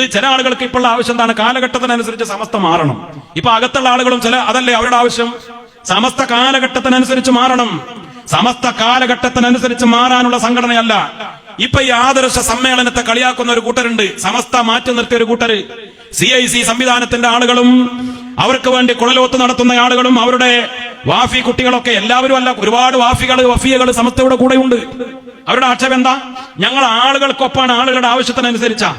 ഇത് ചില ആളുകൾക്ക് ഇപ്പോൾ ആവശ്യം എന്താണ്? കാലഘട്ടത്തിനനുസരിച്ച് സമസ്ത മാറണം. ഇപ്പൊ അകത്തുള്ള ആളുകളും ചില അതല്ലേ അവരുടെ ആവശ്യം? സമസ്ത കാലഘട്ടത്തിനനുസരിച്ച് മാറണം. സമസ്ത കാലഘട്ടത്തിനനുസരിച്ച് മാറാനുള്ള സംഘടനയല്ല. ഇപ്പൊ ഈ ആദർശ സമ്മേളനത്തെ കളിയാക്കുന്ന ഒരു കൂട്ടരുണ്ട്. സമസ്ത മാറ്റി നിർത്തിയ ഒരു കൂട്ടര്. സി ഐ സി സംവിധാനത്തിന്റെ ആളുകളും അവർക്ക് വേണ്ടി കുഴലോത്ത് നടത്തുന്ന ആളുകളും അവരുടെ വാഫി കുട്ടികളൊക്കെ എല്ലാവരും അല്ല ഒരുപാട് വാഫികൾ വഫിയകൾ സമസ്തയുടെ കൂടെയുണ്ട്. അവരുടെ ആക്ഷേപം എന്താ? ഞങ്ങൾ ആളുകൾക്കൊപ്പാണ് ആളുകളുടെ ആവശ്യത്തിനനുസരിച്ചാ.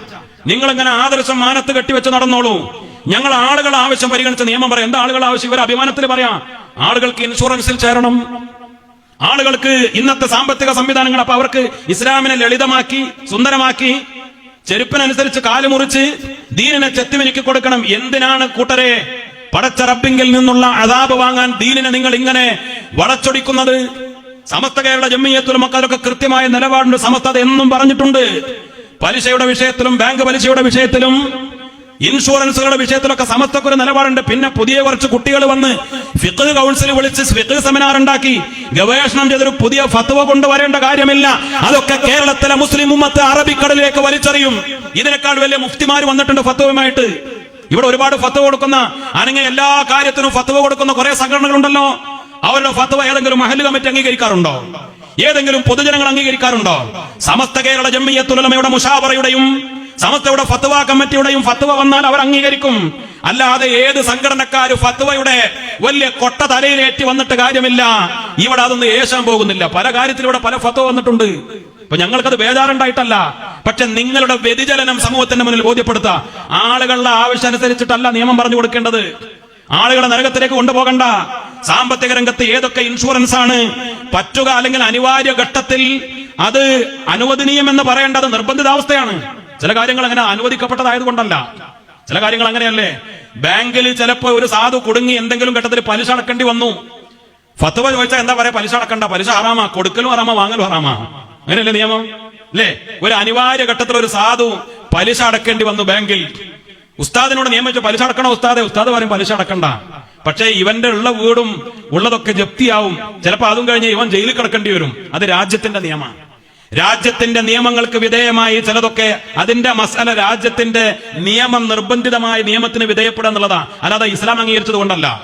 നിങ്ങൾ ഇങ്ങനെ ആദർശം മാനത്ത് കെട്ടിവെച്ച് നടന്നോളൂ? ഞങ്ങൾ ആളുകൾ ആവശ്യം പരിഗണിച്ച നിയമം പറയാം. എന്താ ആളുകൾ ആവശ്യം? ഇവർ അഭിമാനത്തിൽ പറയാം. ആളുകൾക്ക് ഇൻഷുറൻസിൽ ചേരണം. ആളുകൾക്ക് ഇന്നത്തെ സാമ്പത്തിക സംവിധാനങ്ങൾ അപ്പൊ അവർക്ക് ഇസ്ലാമിനെ ലളിതമാക്കി സുന്ദരമാക്കി ചെരുപ്പിനനുസരിച്ച് കാൽ മുറിച്ച് ദീനിനെ ചെത്തിമിനുക്കി കൊടുക്കണം. എന്തിനാണ് കൂട്ടരെ? പടച്ച റബ്ബിങ്കിൽ നിന്നുള്ള അതാപ് വാങ്ങാൻ ദീനിനെ നിങ്ങൾ ഇങ്ങനെ വളച്ചൊടിക്കുന്നത്? സമസ്ത കേരള ജമ്മിയത്തുലും മക്കാരൊക്കെ കൃത്യമായ നിലപാടുണ്ട്. സമസ്ത എന്നും പറഞ്ഞിട്ടുണ്ട്. പലിശയുടെ വിഷയത്തിലും ബാങ്ക് പലിശയുടെ വിഷയത്തിലും ഇൻഷുറൻസുകളുടെ വിഷയത്തിലൊക്കെ സമസ്തക്കൊരു നിലപാടുണ്ട്. പിന്നെ പുതിയ കുറച്ച് കുട്ടികൾ വന്ന് ഫിഖ് കൗൺസിൽ വിളിച്ച് ഫിഖ് സെമിനാർ ഉണ്ടാക്കി ഗവേഷണം ചെയ്തൊരു പുതിയ ഫത്വ കൊണ്ടുവരേണ്ട കാര്യമില്ല. അതൊക്കെ കേരളത്തിലെ മുസ്ലിം ഉമ്മത്ത് അറബിക്കടലിലേക്ക് വലിച്ചെറിയും. ഇതിനേക്കാൾ വലിയ മുഫ്തിമാർ വന്നിട്ടുണ്ട് ഫത്വയുമായിട്ട്. ഇവിടെ ഒരുപാട് ഫത്വ കൊടുക്കുന്ന അല്ലെങ്കിൽ എല്ലാ കാര്യത്തിനും ഫത്വ കൊടുക്കുന്ന കുറെ സംഘടനകളുണ്ടല്ലോ. അവരുടെ ഫത്വ ഏതെങ്കിലും മഹൽ കമ്മിറ്റി അംഗീകരിക്കാറുണ്ടോ? ഏതെങ്കിലും പൊതുജനങ്ങൾ അംഗീകരിക്കാറുണ്ടോ? സമസ്ത കേരള ജമ്മിയത്തുലമയുടെ മുഷാവറയുടെയും സമസ്തയുടെ ഫത്വ കമ്മിറ്റിയുടെയും ഫത്വ വന്നാൽ അവർ അംഗീകരിക്കും. അല്ലാതെ ഏത് സംഘടനക്കാര് ഫത്വയുടെ വലിയ കൊട്ട തലയിലേറ്റി വന്നിട്ട് കാര്യമില്ല. ഇവിടെ അതൊന്നും ഏശാൻ പോകുന്നില്ല. പല കാര്യത്തിലും ഇവിടെ പല ഫത്വ വന്നിട്ടുണ്ട്. ഇപ്പൊ ഞങ്ങൾക്കത് ബേജാറുണ്ടായിട്ടല്ല. പക്ഷെ നിങ്ങളുടെ വ്യതിചലനം സമൂഹത്തിന്റെ മുന്നിൽ ബോധ്യപ്പെടുത്ത. ആളുകളുടെ ആവശ്യം അനുസരിച്ചിട്ടല്ല നിയമം പറഞ്ഞു കൊടുക്കേണ്ടത്. ആളുകളെ നരകത്തിലേക്ക് കൊണ്ടുപോകണ്ട. സാമ്പത്തിക രംഗത്ത് ഏതൊക്കെ ഇൻഷുറൻസ് ആണ്? പറ്റുക അല്ലെങ്കിൽ അനിവാര്യ ഘട്ടത്തിൽ അത് അനുവദനീയമെന്ന് പറയേണ്ടത് നിർബന്ധിതാവസ്ഥയാണ്. ചില കാര്യങ്ങൾ അങ്ങനെ അനുവദിക്കപ്പെട്ടതായത് കൊണ്ടല്ല ചില കാര്യങ്ങൾ അങ്ങനെയല്ലേ? ബാങ്കിൽ ചിലപ്പോൾ ഒരു സാധു കുടുങ്ങി എന്തെങ്കിലും ഘട്ടത്തിൽ പലിശ അടക്കേണ്ടി വന്നു. ഫത്തുവ ചോദിച്ചാൽ എന്താ പറയാ? പലിശ അടക്കണ്ട. പലിശ ഹറാമാ. കൊടുക്കലും ഹറാമാ വാങ്ങലും ഹറാമാ. അങ്ങനെയല്ലേ നിയമം? അല്ലേ? ഒരു അനിവാര്യ ഘട്ടത്തിൽ ഒരു സാധു പലിശ അടക്കേണ്ടി വന്നു ബാങ്കിൽ. ഉസ്താദിനോട് നിയമിച്ച പലിശ അടക്കണോ ഉസ്താദെ? ഉസ്താദ് പറയും പലിശ അടക്കണ്ട. പക്ഷേ ഇവന്റെ ഉള്ള വീടും ഉള്ളതൊക്കെ ജപ്തിയാവും. ചിലപ്പോ അതും കഴിഞ്ഞ് ഇവൻ ജയിലിൽ കിടക്കേണ്ടി വരും. അത് രാജ്യത്തിന്റെ നിയമമാണ്. രാജ്യത്തിന്റെ നിയമങ്ങൾക്ക് വിധേയമായി ചിലതൊക്കെ അതിന്റെ മസാല രാജ്യത്തിന്റെ നിയമം നിർബന്ധിതമായ നിയമത്തിന് വിധേയപ്പെടുക എന്നുള്ളതാ അല്ലാതെ ഇസ്ലാം അംഗീകരിച്ചത് കൊണ്ടല്ല.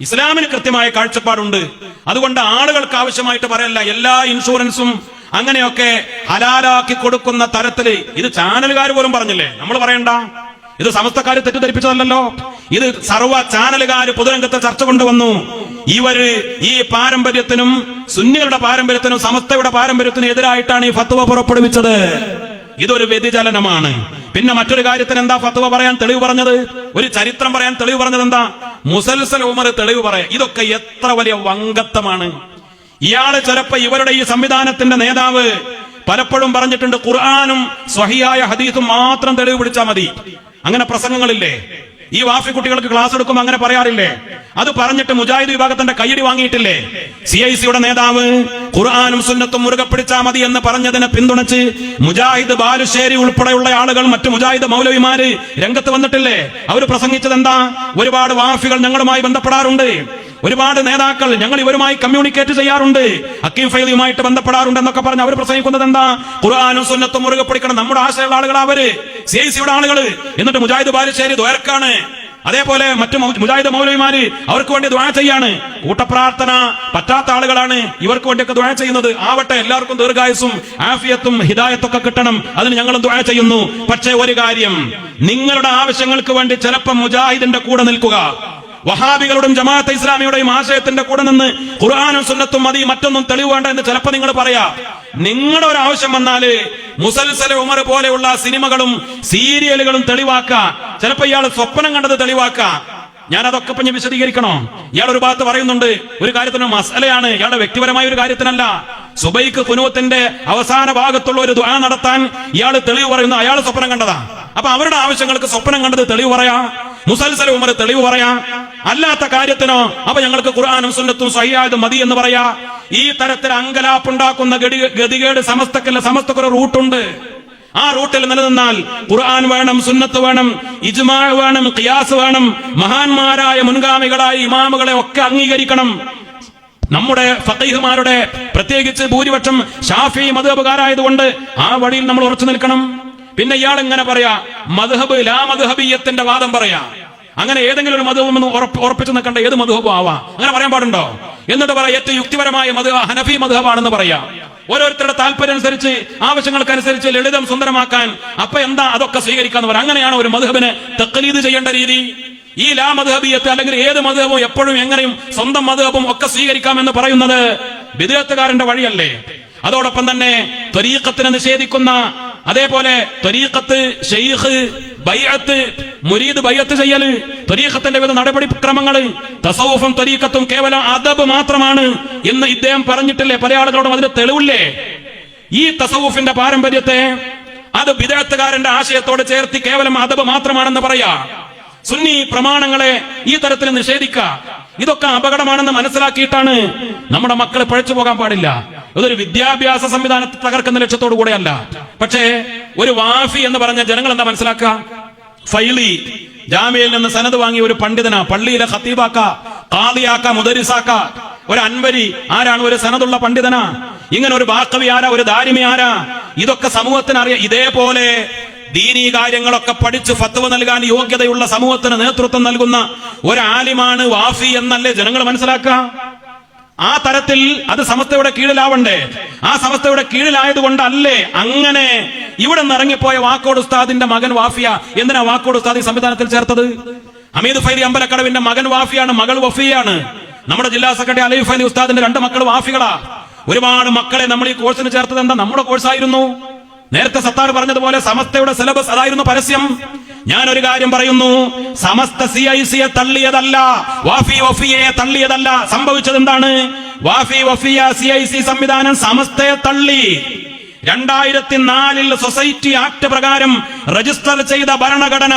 ഇസ്ലാമിന് കൃത്യമായ കാഴ്ചപ്പാടുണ്ട്. അതുകൊണ്ട് ആളുകൾക്ക് ആവശ്യമായിട്ട് പറയല്ല എല്ലാ ഇൻഷുറൻസും അങ്ങനെയൊക്കെ ഹലാലാക്കി കൊടുക്കുന്ന തരത്തിൽ. ഇത് ചാനലുകാർ പോലും പറഞ്ഞില്ലേ? നമ്മൾ പറയണ്ട. ഇത് സമസ്തക്കാർ തെറ്റിദ്ധരിപ്പിച്ചതല്ലോ ഇത് സർവ ചാനലുകാർ പൊതുരംഗത്തെ ചർച്ച കൊണ്ടുവന്നു. ഇവർ ഈ പാരമ്പര്യത്തിനും സുന്നികളുടെ പാരമ്പര്യത്തിനും സമസ്തയുടെ പാരമ്പര്യത്തിനും എതിരായിട്ടാണ് ഈ ഫത്വ പുറപ്പെടുവിച്ചത്. ഇതൊരു വ്യതിചലനമാണ്. പിന്നെ മറ്റൊരു കാര്യത്തിന് എന്താ ഫത്വ പറയാൻ തെളിവ് പറഞ്ഞത്? ഒരു ചരിത്രം പറയാൻ തെളിവ് പറഞ്ഞത് എന്താ? മുസൽസൽ ഉമർ തെളിവ് പറയാം. ഇതൊക്കെ എത്ര വലിയ വങ്കത്വമാണ് ഇയാൾ ചിലപ്പോ ഇവരുടെ ഈ സംവിധാനത്തിന്റെ നേതാവ് പലപ്പോഴും പറഞ്ഞിട്ടുണ്ട് ഖുർആാനും സ്വഹിയായ ഹദീസും മാത്രം തെളിവ് പിടിച്ചാൽ മതി. അങ്ങനെ പ്രസംഗങ്ങളില്ലേ? ഈ വാഫി കുട്ടികൾക്ക് ക്ലാസ് എടുക്കുമ്പോൾ അങ്ങനെ പറയാറില്ലേ? അത് പറഞ്ഞിട്ട് മുജാഹിദ് വിഭാഗത്തിന്റെ കയ്യടി വാങ്ങിയിട്ടില്ലേ? സി ഐ സിയുടെ നേതാവ് ഖുർആാനും സുന്നത്തും മുറുകെ പിടിച്ചാ മതി എന്ന് പറഞ്ഞതിനെ പിന്തുണച്ച് മുജാഹിദ് ബാലുശ്ശേരി ഉൾപ്പെടെയുള്ള ആളുകൾ മറ്റു മുജാഹിദ് മൗലവിമാര് രംഗത്ത് വന്നിട്ടില്ലേ? അവർ പ്രസംഗിച്ചത് എന്താ ഒരുപാട് വാഫികൾ ഞങ്ങളുമായി ബന്ധപ്പെടാറുണ്ട്. ഒരുപാട് നേതാക്കൾ ഞങ്ങൾ ഇവരുമായി കമ്മ്യൂണിക്കേറ്റ് ചെയ്യാറുണ്ട്. അക്കീം ഫൈലിയുമായിട്ട് ബന്ധപ്പെടാറുണ്ട് എന്നൊക്കെ പറഞ്ഞ് അവർ പ്രസംഗിക്കുന്നത് എന്താ? ഖുർആാനും സുന്നത്തും മുറുകെ പിടിക്കണം. നമ്മുടെ ആശയമുള്ള ആളുകൾ അവർ. സി ഐ സിയുടെ ആളുകൾ എന്നിട്ട് മുജാഹിദ് ബാലുശ്ശേരി ദ്വയർക്കാണ് അതേപോലെ മറ്റു മുജാഹിദ് മൗലവിമാര് അവർക്ക് വേണ്ടി ദ്വാ ചെയ്യാണ്. കൂട്ടപ്രാർത്ഥന പറ്റാത്ത ആളുകളാണ് ഇവർക്ക് വേണ്ടിയൊക്കെ ദ്വാ ചെയ്യുന്നത്. ആവട്ടെ എല്ലാവർക്കും ദീർഘായുസും ആഫിയത്തും ഹിദായത്തൊക്കെ കിട്ടണം. അതിന് ഞങ്ങളും ദ്വാ ചെയ്യുന്നു. പക്ഷേ ഒരു കാര്യം നിങ്ങളുടെ ആവശ്യങ്ങൾക്ക് വേണ്ടി ചിലപ്പോൾ മുജാഹിദിന്റെ കൂടെ നിൽക്കുക. വഹാബികളുടെയും ജമാഅത്തെ ഇസ്ലാമിയുടെയും ആശയത്തിന്റെ കൂടെ നിന്ന് ഖുർആാനും സുന്നത്തും മതി മറ്റൊന്നും തെളിവ് വേണ്ട എന്ന് ചിലപ്പോൾ നിങ്ങൾ പറയാ. നിങ്ങളുടെ ഒരു ആവശ്യം വന്നാൽ മുസൽസല ഉമർ പോലെയുള്ള സിനിമകളും സീരിയലുകളും തെളിവാക്ക. ചിലപ്പോ ഇയാൾ സ്വപ്നം കണ്ടത് തെളിവാക്ക. ഞാൻ അതൊക്കെ ഇപ്പൊ വിശദീകരിക്കണോ? ഇയാൾ ഒരു ഭാഗത്ത് പറയുന്നുണ്ട് ഒരു കാര്യത്തിന് മസലയാണ് ഇയാളുടെ വ്യക്തിപരമായ ഒരു കാര്യത്തിനല്ല. സുബൈക്ക് കുനുവത്തിന്റെ അവസാന ഭാഗത്തുള്ള ഒരു ദുആ നടത്താൻ ഇയാൾ തെളിവ് പറയുന്നു അയാൾ സ്വപ്നം കണ്ടതാ. അപ്പൊ അവരുടെ ആവശ്യങ്ങൾക്ക് സ്വപ്നം കണ്ടത് തെളിവ് പറയാ മുസൽസല ഉമർ തെളിവ് പറയാ. അല്ലാത്ത കാര്യത്തിനോ. അപ്പൊ ഞങ്ങൾക്ക് ഖുർആാനും സുന്നത്തും സഹിയായത് മതി എന്ന് പറയാ. ഈ തരത്തിൽ അങ്കലാപ്പുണ്ടാക്കുന്ന ഗതി- ഗതികേട് സമസ്തക്കല്ല സമസ്തക്കൊരു റൂട്ടുണ്ട്. ആ റൂട്ടിൽ നിലനിന്നാൽ ഖുർആൻ വേണം സുന്നത്ത് വേണം ഇജ്മാ വേണം ഖിയാസ് വേണം. മഹാന്മാരായ മുൻഗാമികളായ ഇമാമുകളെ ഒക്കെ അംഗീകരിക്കണം. നമ്മുടെ ഫതേഹുമാരുടെ പ്രത്യേകിച്ച് ഭൂരിപക്ഷം ഷാഫി മതപകാരായതുകൊണ്ട് ആ വഴിയിൽ നമ്മൾ ഉറച്ചു നിൽക്കണം. പിന്നെ ഇയാൾ ഇങ്ങനെ പറയാ? മധുഹബ് ലാ മധുഹബിയത്തിന്റെ വാദം പറയാ. അങ്ങനെ ഏതെങ്കിലും ഒരു മതവും എന്ന് ഉറപ്പ് ഉറപ്പിച്ചു നിൽക്കേണ്ട ഏത് മധുഹബും ആവാം. അങ്ങനെ പറയാൻ പാടുണ്ടോ? എന്നിട്ട് പറയാം ഏറ്റവും യുക്തിപരമായ മധു ഹനഫി മധുഹബാണെന്ന് പറയാം. ഓരോരുത്തരുടെ താല്പര്യം അനുസരിച്ച് ആവശ്യങ്ങൾക്കനുസരിച്ച് ലളിതം സുന്ദരമാക്കാൻ അപ്പൊ എന്താ അതൊക്കെ സ്വീകരിക്കാന്ന് പറയാം അങ്ങനെയാണ് ഒരു മധുഹബിനെ തക്കലീത് ചെയ്യേണ്ട രീതി. ഈ ലാ മധുഹബിയത്ത് അല്ലെങ്കിൽ ഏത് മധുഹവും എപ്പോഴും എങ്ങനെയും സ്വന്തം മധുഹബും ഒക്കെ സ്വീകരിക്കാമെന്ന് പറയുന്നത് വിദേഹത്തുകാരന്റെ വഴിയല്ലേ. അതോടൊപ്പം തന്നെ ത്വരീക്കത്തിനെ നിഷേധിക്കുന്ന അതേപോലെ ത്വരീക്കത്ത് ഷെയ്ഖ് ബൈഅത്ത് മുരീദ് ബൈഅത്ത് ചെയ്യൽ ത്വരീഖത്തിന്റെ വിധ നടപടിക്രമങ്ങൾ തസൗഫും ത്വരീഖത്തും കേവലം അദബ് മാത്രമാണ് എന്ന് ഇദ്ദേഹം പറഞ്ഞിട്ടില്ലേ? പല ആളുകളോടും അതിന് തെളിവില്ലേ? ഈ തസൗഫിന്റെ പാരമ്പര്യത്തെ അത് വിദഗ്ധകാരന്റെ ആശയത്തോട് ചേർത്തി കേവലം അദബ് മാത്രമാണെന്ന് പറയാ. സുന്നി പ്രമാണങ്ങളെ ഈ തരത്തിൽ നിഷേധിക്ക. ഇതൊക്കെ അപകടമാണെന്ന് മനസ്സിലാക്കിയിട്ടാണ് നമ്മുടെ മക്കൾ പഴച്ചു പോകാൻ പാടില്ല. ഇതൊരു വിദ്യാഭ്യാസ സംവിധാനത്തെ തകർക്കുന്ന ലക്ഷ്യത്തോടു കൂടെയല്ല. പക്ഷേ ഒരു വാഫി എന്ന് പറഞ്ഞ ജനങ്ങൾ എന്താ മനസ്സിലാക്കുക? ഫൈലി ജാമ്യയിൽ നിന്ന് സനത് വാങ്ങിയ ഒരു പണ്ഡിതനാ. പള്ളിയിലെ ഖത്തീബാക്ക കാദിയാക്ക മുദരിസാക്ക. ഒരു അൻവരി ആരാണ് ഒരു സനതുള്ള പണ്ഡിതനാ? ഇങ്ങനെ ഒരു ബാക്കവി ആരാ ഒരു ദാരിമി ആരാ? ഇതൊക്കെ സമൂഹത്തിന് അറിയാം ഇതേപോലെ ദീനീ കാര്യങ്ങളൊക്കെ പഠിച്ച് ഫത്വ നൽകാൻ യോഗ്യതയുള്ള സമൂഹത്തിന് നേതൃത്വം നൽകുന്ന ഒരു ആലിമാണ് വാഫി എന്നല്ലേ ജനങ്ങൾ മനസ്സിലാക്കുക? ആ തരത്തിൽ അത് സമസ്തയുടെ കീഴിലാവണ്ടേ? ആ സമസ്തയുടെ കീഴിലായതുകൊണ്ടല്ലേ അങ്ങനെ ഇവിടെ നിന്ന് ഇറങ്ങിപ്പോയ വാക്കോട് ഉസ്താദിന്റെ മകൻ വാഫിയ എന്തിനാ വാക്കോട് ഉസ്താദ് ഈ സംവിധാനത്തിൽ ചേർത്തത്? അമീദ് ഫൈദി അമ്പലക്കടവിന്റെ മകൻ വാഫിയാണ് മകൾ വഫിയാണ്. നമ്മുടെ ജില്ലാ സെക്രട്ടറി അലീഫ് ഫൈദി ഉസ്താദിന്റെ രണ്ട് മക്കൾ വാഫികളാ. ഒരുപാട് മക്കളെ നമ്മൾ ഈ കോഴ്സിന് ചേർത്തത് എന്താ? നമ്മുടെ കോഴ്സായിരുന്നു. നേരത്തെ സത്താർ പറഞ്ഞതുപോലെ സമസ്തയുടെ സിലബസ് അതായിരുന്നു പരസ്യം. ഞാൻ ഒരു കാര്യം പറയുന്നു. സമസ്ത സി ഐ സിയെ തള്ളിയതല്ല വാഫി വഫിയെ തള്ളിയതല്ല. സംഭവിച്ചത് എന്താണ്? Wafy Wafiya C I C സംവിധാനം സമസ്തയെ തള്ളി. രണ്ടായിരത്തി നാലിൽ സൊസൈറ്റി ആക്ട് പ്രകാരം രജിസ്റ്റർ ചെയ്ത ഭരണഘടന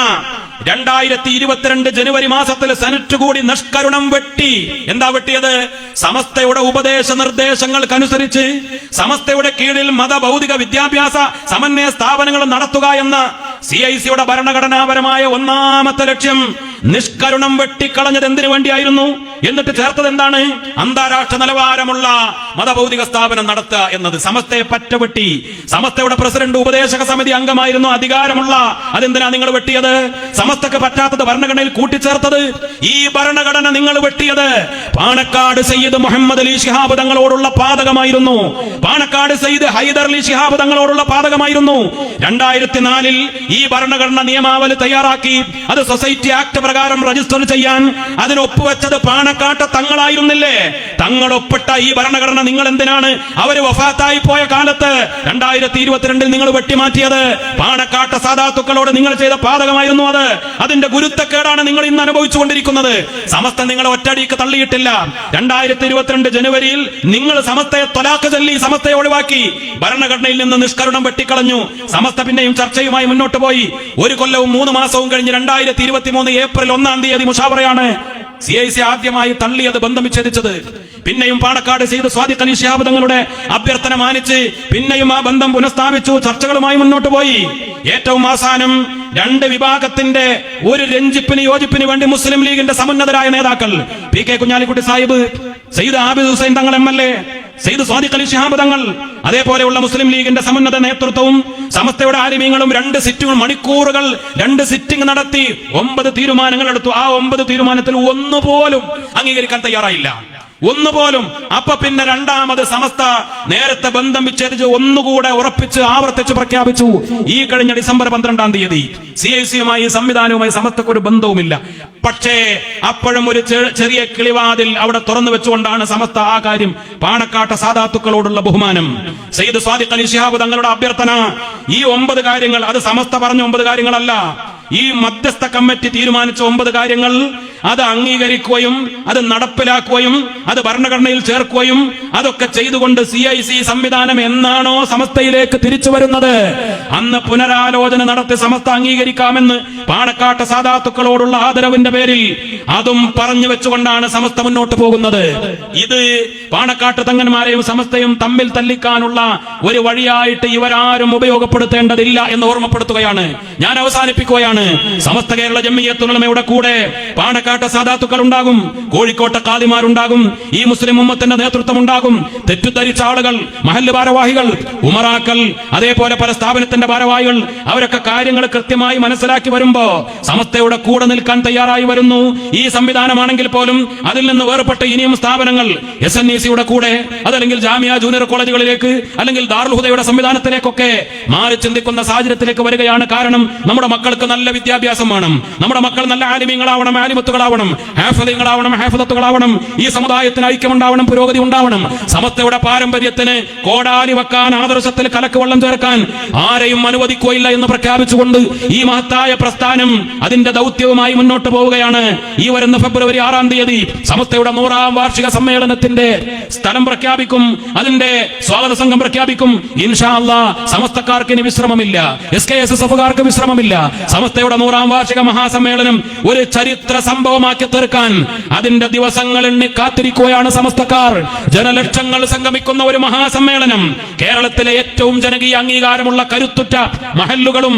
രണ്ടായിരത്തി ഇരുപത്തിരണ്ട് ജനുവരി മാസത്തിൽ സെനറ്റ് കൂടി നിഷ്കരുണം വെട്ടി. എന്താ വെട്ടിയത്? സമസ്തയുടെ ഉപദേശ നിർദ്ദേശങ്ങൾക്കനുസരിച്ച് സമസ്തയുടെ കീഴിൽ മതഭൗതിക വിദ്യാഭ്യാസ സമന്വയ സ്ഥാപനങ്ങൾ നടത്തുക എന്ന സി ഐ സിയുടെ ഭരണഘടനാപരമായ ഒന്നാമത്തെ ലക്ഷ്യം നിഷ്കരുണം വെട്ടിക്കളഞ്ഞത് എന്തിനു വേണ്ടിയായിരുന്നു? എന്നിട്ട് ചേർത്തത് എന്താണ്? അന്താരാഷ്ട്ര നിലവാരമുള്ള മതഭൗതിക സ്ഥാപനം നടത്തുക എന്നത്. സമസ്തയെ പറ്റവെട്ടി സമസ്തയുടെ പ്രസിഡന്റ് ഉപദേശക സമിതി അംഗമായിരുന്നു. അധികാരമുള്ള അതെന്തിനാ നിങ്ങൾ വെട്ടിയത്? സമസ്തക്ക് പറ്റാത്തത് ഭരണഘടനയിൽ കൂട്ടിച്ചേർത്തത്. ഈ ഭരണഘടന നിങ്ങൾ വെട്ടിയത്. പാണക്കാട് സയ്യിദ് മുഹമ്മദ് അലി ഷിഹാബ് തങ്ങളോടുള്ള പാതകമായിരുന്നു. പാണക്കാട് സയ്യിദ് ഹൈദർ അലി ഷിഹാബ് തങ്ങളോടുള്ള പാതകമായിരുന്നു. രണ്ടായിരത്തി നാലിൽ ഈ ഭരണഘടന നിയമാവലി തയ്യാറാക്കി. അത് സൊസൈറ്റി ആക്ട് പ്രകാരം രജിസ്റ്റർ ചെയ്യാൻ അതിനൊപ്പുവെച്ചത് പാണക്കാട്ട തങ്ങളായിരുന്നില്ലേ? തങ്ങളൊപ്പിട്ട ഈ ഭരണഘടന നിങ്ങൾ എന്തിനാണ് അവർ വഫാത്തായി പോയ കാലത്ത് രണ്ടായിരത്തി ഇരുപത്തിരണ്ടിൽ നിങ്ങൾ വെട്ടിമാറ്റിയത്. പാണക്കാട്ട സാധാത്തുക്കളോട് നിങ്ങൾ ചെയ്ത പാതകമായിരുന്നു അത്. അതിന്റെ ഗുരുത്തക്കേടാണ് നിങ്ങൾ ഇന്ന് അനുഭവിച്ചുകൊണ്ടിരിക്കുന്നത്. സമസ്ത നിങ്ങളെ ഒറ്റടിക്ക് തള്ളിയിട്ടില്ല. രണ്ടായിരത്തി ഇരുപത്തിരണ്ട് ജനുവരിയിൽ നിങ്ങൾ സമസ്തയെ തൊലാക്ക് ചൊല്ലി സമസ്തയെ ഒഴിവാക്കി. ഭരണഘടനയിൽ നിന്ന് നിഷ്കരുണം വെട്ടിക്കളഞ്ഞു. സമസ്ത പിന്നെയും ചർച്ചയുമായി മുന്നോട്ട് പോയി. ഒരു കൊല്ലവും മൂന്ന് മാസവും കഴിഞ്ഞ് രണ്ടായിരത്തി ഇരുപത്തി മൂന്ന് ഏപ്രിൽ ഒന്നാം തീയതി മുഷാവറയാണ് സി ഐ സി ആദ്യമായി തള്ളിയത് ബന്ധം വിച്ഛേദിച്ചത്. പിന്നെയും പാണക്കാട് ചെയ്ത് സ്വാതി അലി അഭ്യർത്ഥന മാനിച്ച് പിന്നെയും ആ ബന്ധം പുനഃസ്ഥാപിച്ചു ചർച്ചകളുമായി മുന്നോട്ട് പോയി. ഏറ്റവും അവസാനം രണ്ട് വിഭാഗത്തിന്റെ ഒരു രഞ്ജിപ്പിന് യോജിപ്പിന് വേണ്ടി മുസ്ലിം ലീഗിന്റെ സമുന്നതരായ നേതാക്കൾ P K Kunhalikutty Sahib Sayyid Abid Hussain Thangal M L A Sayed Sadiq Ali Shihab Thangal അതേപോലെയുള്ള മുസ്ലിം ലീഗിന്റെ സമുന്നത നേതൃത്വവും സമസ്തയുടെ ആലിമീങ്ങളും രണ്ട് സിറ്റുകൾ മണിക്കൂറുകൾ രണ്ട് സിറ്റിംഗ് നടത്തി ഒമ്പത് തീരുമാനങ്ങൾ എടുത്തു. ആ ഒമ്പത് തീരുമാനത്തിൽ ഒന്നുപോലും അംഗീകരിക്കാൻ തയ്യാറായില്ല. ഒന്നുപോലും. അപ്പൊ പിന്നെ രണ്ടാമത് സമസ്ത നേരത്തെ ബന്ധം വിച്ഛേദിച്ച് ഒന്നുകൂടെ ഉറപ്പിച്ച് ആവർത്തിച്ച് പ്രഖ്യാപിച്ചു. ഈ കഴിഞ്ഞ ഡിസംബർ പന്ത്രണ്ടാം തീയതി സി ഐ സിയുമായി സംവിധാനവുമായി സമസ്തക്ക് ഒരു ബന്ധവുമില്ല. പക്ഷേ അപ്പോഴും ഒരു ചെറിയ കിളിവാതിൽ അവിടെ തുറന്നു വെച്ചുകൊണ്ടാണ് സമസ്ത ആ കാര്യം പാണക്കാട്ട സാധാത്തുക്കളോടുള്ള ബഹുമാനം. സെയ്ദ് സ്വാദിഖ് അലി ഷിഹാബ് തങ്ങളുടെ അഭ്യർത്ഥന ഈ ഒമ്പത് കാര്യങ്ങൾ അത് സമസ്ത പറഞ്ഞ ഒമ്പത് കാര്യങ്ങളല്ല. ഈ മധ്യസ്ഥ കമ്മിറ്റി തീരുമാനിച്ച ഒമ്പത് കാര്യങ്ങൾ അത് അംഗീകരിക്കുകയും അത് നടപ്പിലാക്കുകയും അത് ഭരണഘടനയിൽ ചേർക്കുകയും അതൊക്കെ ചെയ്തുകൊണ്ട് സി ഐ സി സംവിധാനം എന്നാണോ സമസ്തയിലേക്ക് തിരിച്ചു വരുന്നത്? അന്ന് പുനരാലോചന നടത്തി സമസ്ത അംഗീകരിക്കാമെന്ന് പാണക്കാട്ട് സാധാത്തുക്കളോടുള്ള ആദരവിന്റെ പേരിൽ അതും പറഞ്ഞു വെച്ചുകൊണ്ടാണ് സമസ്ത മുന്നോട്ട് പോകുന്നത്. ഇത് പാണക്കാട്ട് തങ്ങന്മാരെയും സമസ്തയും തമ്മിൽ തല്ലിക്കാനുള്ള ഒരു വഴിയായിട്ട് ഇവരാരും ഉപയോഗപ്പെടുത്തേണ്ടതില്ല എന്ന് ഓർമ്മപ്പെടുത്തുകയാണ്. ഞാൻ അവസാനിപ്പിക്കുകയാണ്. സമസ്ത കേരള ജമ്മിയത്തുലമയുടെ കൂടെ പാണക്കാട് പാണക്കാട്ടെ സാധാത്തുക്കൾ ഉണ്ടാകും. കോഴിക്കോട്ടെ കാലിമാരുണ്ടാകും. ഈ മുസ്ലിം ഉമ്മത്തിന്റെ നേതൃത്വം ഉണ്ടാകും തെറ്റുദ്ധരിച്ച ആളുകൾ മഹല്ല് ഭാരവാഹികൾ ഉമറാക്കൽ അതേപോലെ പല സ്ഥാപനത്തിന്റെ ഭാരവാഹികൾ അവരൊക്കെ കാര്യങ്ങൾ കൃത്യമായി മനസ്സിലാക്കി വരുമ്പോ സമസ്തയുടെ കൂടെ നിൽക്കാൻ തയ്യാറായി വരുന്നു. ഈ സംവിധാനമാണെങ്കിൽ പോലും അതിൽ നിന്ന് വേർപെട്ട് ഇനിയും സ്ഥാപനങ്ങൾ എസ് എൻ ഇ സിയുടെ കൂടെ അതല്ലെങ്കിൽ ജാമ്യ ജൂനിയർ കോളേജുകളിലേക്ക് അല്ലെങ്കിൽ ദാർൽഹുദയുടെ സംവിധാനത്തിലേക്കൊക്കെ മാറി ചിന്തിക്കുന്ന സാഹചര്യത്തിലേക്ക് വരികയാണ് കാരണം നമ്മുടെ മക്കൾക്ക് നല്ല വിദ്യാഭ്യാസം വേണം. നമ്മുടെ മക്കൾ നല്ല ആലിമ്യങ്ങളാവണം ആലിമത്തുകളാവണം ഹാഫിദങ്ങളാവണം ഹാഫിദത്തുകളാവണം ഈ സമുദായത്തിന് ഐക്യമുണ്ടാവണം പുരോഗതി ഉണ്ടാവണം. സമസ്തയുടെ പാരമ്പര്യത്തിന് കോടാലി വെക്കാൻ ആദർശത്തിൽ കലക്കുവെള്ളം ചേർക്കാൻ ആരെയും അനുവദിക്കുകയില്ല എന്ന് പ്രഖ്യാപിച്ചുകൊണ്ട് ഈ മഹത്തായ പ്രസ്ഥാനം അതിന്റെ ദൗത്യവുമായി മുന്നോട്ട് പോവുകയാണ്. ഈ വരുന്ന ഫെബ്രുവരി ആറാം തീയതി സമസ്തയുടെ നൂറാം വാർഷിക സമ്മേളനത്തിന്റെ സ്ഥലം പ്രഖ്യാപിക്കും. അതിന്റെ സ്വാഗത സംഘം പ്രഖ്യാപിക്കും. ഇൻഷാല്ല സമസ്തക്കാർക്ക് ഇനി വിശ്രമമില്ല. എസ് കെ എസ് എസ് എഫുകാർക്ക് വിശ്രമമില്ല. സമസ്തയുടെ നൂറാം വാർഷിക മഹാസമ്മേളനം ഒരു ചരിത്ര സംഭവമാക്കി തീർക്കാൻ അതിന്റെ ദിവസങ്ങൾ എണ്ണി കാത്തിരിക്കുകയാണ് സമസ്തക്കാർ. ജനലക്ഷങ്ങൾ സംഗമിക്കുന്ന ഒരു മഹാസമ്മേളനം കേരളത്തിലെ ഏറ്റവും ജനകീയ അംഗീകാരമുള്ള കരുത്തുറ്റ മഹല്ലുകളും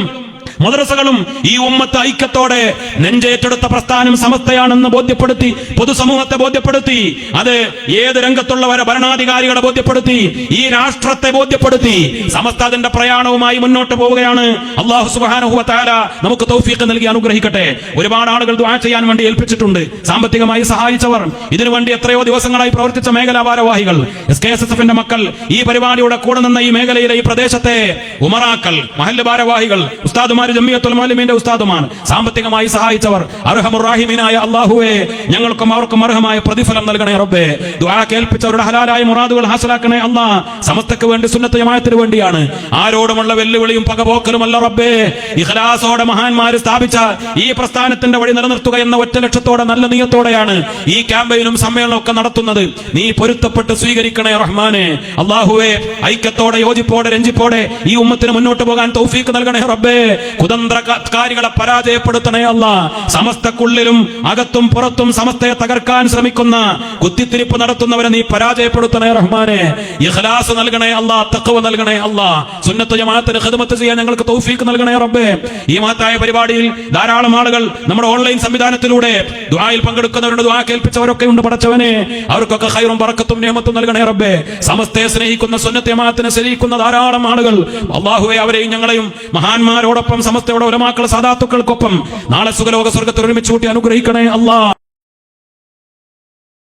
മദ്രസകളും ഈ ഉമ്മത്ത് ഐക്യത്തോടെ നെഞ്ചേറ്റെടുത്ത പ്രസ്ഥാനം സമസ്തയാണെന്ന് ബോധ്യപ്പെടുത്തി പൊതുസമൂഹത്തെ ബോധ്യപ്പെടുത്തി അത് ഏത് രംഗത്തുള്ളവരെ ഭരണാധികാരികളെ ബോധ്യപ്പെടുത്തി ഈ രാഷ്ട്രത്തെ ബോധ്യപ്പെടുത്തി സമസ്ത അതിന്റെ പ്രയാണവുമായി മുന്നോട്ട് പോവുകയാണ്. അള്ളാഹു സുബാനുഹുവത്താല നമുക്ക് തൗഫീഖ് നൽകി അനുഗ്രഹിക്കട്ടെ. ഒരുപാട് ആളുകൾ ദ്വാ ചെയ്യാൻ വേണ്ടി ഏൽപ്പിച്ചിട്ടുണ്ട്. സാമ്പത്തികമായി സഹായിച്ചവർ ഇതിനുവേണ്ടി എത്രയോ ദിവസങ്ങളായി പ്രവർത്തിച്ച മേഖലാ ഭാരവാഹികൾ എസ് കെ എസ് എസ് എഫിന്റെ മക്കൾ ഈ പരിപാടിയുടെ കൂടെ നിന്ന ഈ മേഖലയിലെ ഈ പ്രദേശത്തെ ഉമറാക്കൾ മഹല്ല് ഭാരവാഹികൾ ഉസ്താദുമാർ ജമിയത്തുൽ ഉസ്താദുമാണ്. സാമ്പത്തികമായി സഹായിച്ചവർ. അർഹമുറാഹിമീനായ അള്ളാഹുവെ ഞങ്ങൾക്കും അവർക്കും അർഹമായ പ്രതിഫലം നൽകണേ റബ്ബേ. ദുആ കേൾപ്പിച്ചവരുടെ ഹലാലായ മുറാദുകൾ ഹാസലാക്കണേ അല്ലാ. സമസ്തക്ക് വേണ്ടി സുന്നത്ത് ജമാഅത്തിന് വേണ്ടിയാണ്. ആരോടുമുള്ള വെല്ലുവിളിയും പകപോക്കലുമല്ല റബ്ബേ. ഇഖ്ലാസോടെ മഹാന്മാർ സ്ഥാപിച്ച ഈ പ്രസ്ഥാനത്തിന്റെ വഴി നിലനിർത്തുക എന്ന ഒറ്റ ലക്ഷ്യത്തോടെ നല്ല നീയത്തോടെയാണ് ഈ ക്യാമ്പയിനും സമ്മേളനവും ഒക്കെ നടത്തുന്നത്. നീ പൊരുത്തപ്പെട്ട് സ്വീകരിക്കണേ റഹ്മാനെ. അള്ളാഹുവെ ഐക്യത്തോടെ യോജിപ്പോടെ രഞ്ജിപ്പോടെ ഈ ഉമ്മത്തിന് മുന്നോട്ട് പോകാൻ തൗഫീക്ക് നൽകണേ റബ്ബേ. കുതന്ത്രകാരികളെ പരാജയപ്പെടുത്തണേ അല്ല. സമസ്തക്കുള്ളിലും അകത്തും പുറത്തും സമസ്തയെ തകർക്കാൻ ശ്രമിക്കുന്ന കുത്തിത്തിരിപ്പ് നടത്തുന്നവരെ നീ പരാജയപ്പെടുത്തണേ റഹ്മാനെ. ഇഖ്ലാസ് നൽകണേ അല്ല തഖ്വ നൽകണേ അല്ല. സുന്നത്ത് ജമാഅത്തിന് ഖിദ്മത്ത് ചെയ്യാൻ ഞങ്ങൾക്ക് തൗഫീഖ് നൽകണേ റബ്ബേ. ഈ മാതായ പരിപാടിയിൽ ധാരാളം ആളുകൾ നമ്മുടെ ഓൺലൈൻ സംവിധാനത്തിലൂടെ ദുആയിൽ പങ്കെടുക്കുന്നവരുടെ ദുആ കേൾപ്പിച്ചവരൊക്കെ ഉണ്ട് പടച്ചവനെ. അവർക്കൊക്കെ ഖൈറും ബറക്കത്തും നിയമത്തും നൽകണേ റബ്ബേ. സമസ്തയെ സ്നേഹിക്കുന്ന സുന്നത്ത് ജമാഅത്തിനെ സ്നേഹിക്കുന്ന ധാരാളം ആളുകൾ അല്ലാഹുവേ അവരെയും ഞങ്ങളെയും മഹാന്മാരോടൊപ്പം സമസ്തയുടെ ഉലമാക്കൾ സാധാത്തുക്കൾക്കൊപ്പം നാളെ സുഖലോക സ്വർഗത്തിൽ ഒരുമിച്ച് കൂട്ടി അനുഗ്രഹിക്കണേ അല്ലാ